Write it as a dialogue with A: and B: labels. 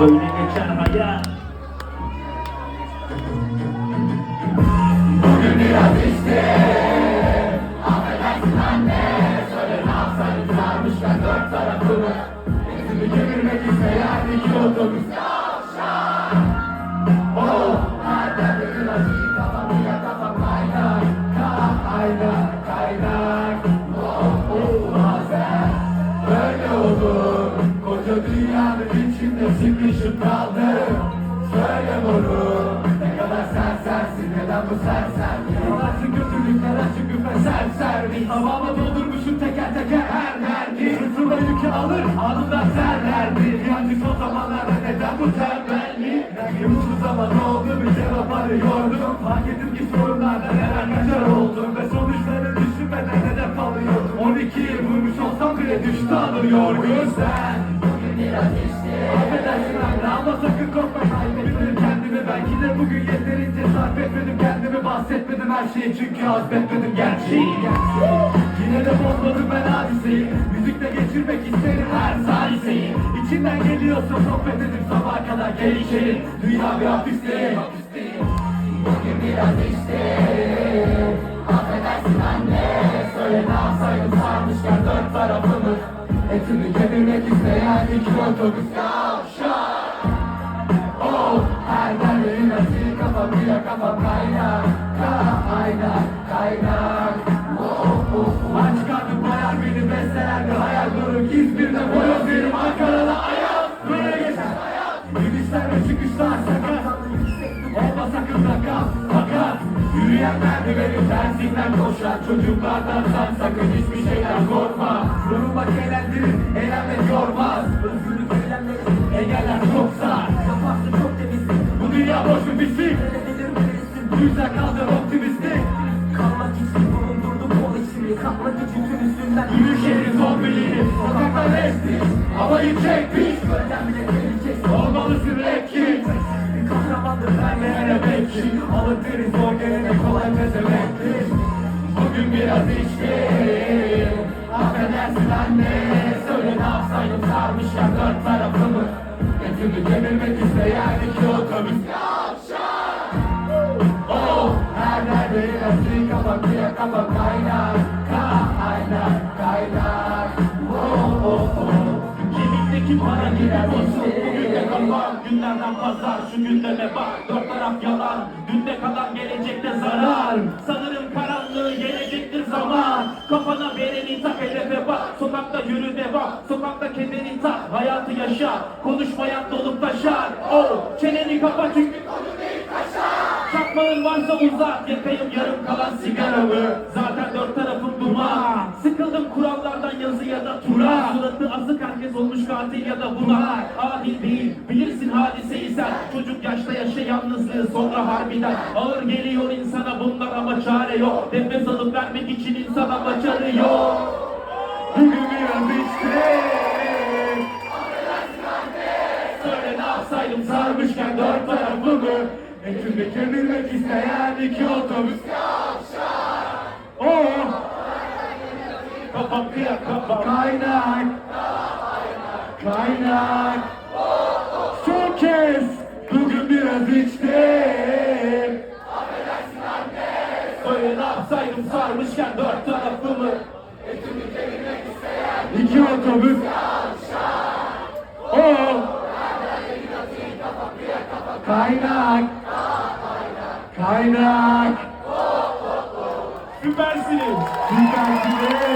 A: Böyle geçer hayat
B: Bugün biraz işte Affedersin anne. Söyle ne yapsaydım sarmışlar dört tarafını Yüzümü çevirmek isteyen iki otobüs Havama doldurmuşum teker teker. Her derdi Sırtımda yükü alır. Anında serlerdi Yani son zamanlarda neden bu tembellik? Yumuşu zaman oldu bir cevap arıyordum. Fark ettim ki sorunlarda neler kaçar oldum Ve sonuçları düşünmeden hedef alıyordum. 12 yıl vurmuş olsam bile düştü alır yorgun Sen bugün biraz işte. Affedersin anne ama sakın korkma kaybetmedim kendimi. Belki de bugün yeterince sarf etmedim kendimi Bahsetmedim her şeyi. Çünkü hazmetmedim gerçeği. Yine de bozmadım ben hadiseyi. Müzikle geçirmek isterim her saliseyi İçinden geliyorsa sohbet edip sabaha kadar gel içeri Dünya bir hapis değil Bugün biraz işte. Affedersin anne. Söyle ne yapsaydım sarmışken dört tarafımı. Etimi kemirmek isteyen iki otobüs. Yavşak kafam kaynak Kaynak kaynak Oh oh Aç karnım bayar beni besleyen bir hayal kırık İzmir'de boyoz yerim Ankara'da ayaz Böyle geçer hayat İnişler ve çıkışlar sakat Olma sakın rakat fakat Yürüyen merdiveni tersinden koşar Çocuklardan sen sakın hiçbir şeyden korkma. Yorulmak eğlendirir, eğlenmek yormaz Bu yüzden kaldır optimistik Kalmak için bulundurdum kol içimi. Kalmak için tüm üstünden Yürü şehrin zombiliğini Sokaklar restik Havayı çekmiş. Gölden bile geleceksin Olmalısın redkit Bir kahramandır vermeyene bekçi Alın teri zor gelene kolay pezemektir Bugün biraz içtim. Affedersin anne. Söyle ne yapsaydım sarmışken dört tarafımı. Etimi kemirmek isteyen iki otobüs
A: para gider olsun Bugün de kalan günlerden pazar Şu gündeme bak dört taraf yalan Dünde kalan gelecekte zarar Sanırım karanlığı gelecektir zaman Kafana vereni tak hedefe bak Sokakta yürü devam Sokakta kederi tak Hayatı yaşa Konuşmayan dolup taşar. Oh çeneni kapa çünkü Çakmağın varsa uzat Yakayım yarım kalan sigaramı Zaten dört tarafım duman. Sıkıldım kurallardan yazı ya da tura. Suratı asık herkes olmuş katil ya da bunlar Adil değil bilirsin hadiseyi sen. Çocuk yaşta yaşa yalnızlığı sonra harbiden. Ağır geliyor insana bunlar ama çare yok. Nefes alıp vermek için insan ama çare yok.
B: Bugün biraz içtim
A: Söyle ne yapsaydım sarmışken dört tarafımı
B: Etimi kemirmek isteyen iki otobüs. Oh!
A: Kafam kıyak kafam
B: kaynak. Kaynak. Son kez. Bugün biraz içtim.
A: Söyle ne yapsaydım sarmışken dört tarafımı.
B: İki otobüs. Oh! Kaynak Kaynak.
A: Süpersiniz.
B: Süpersiniz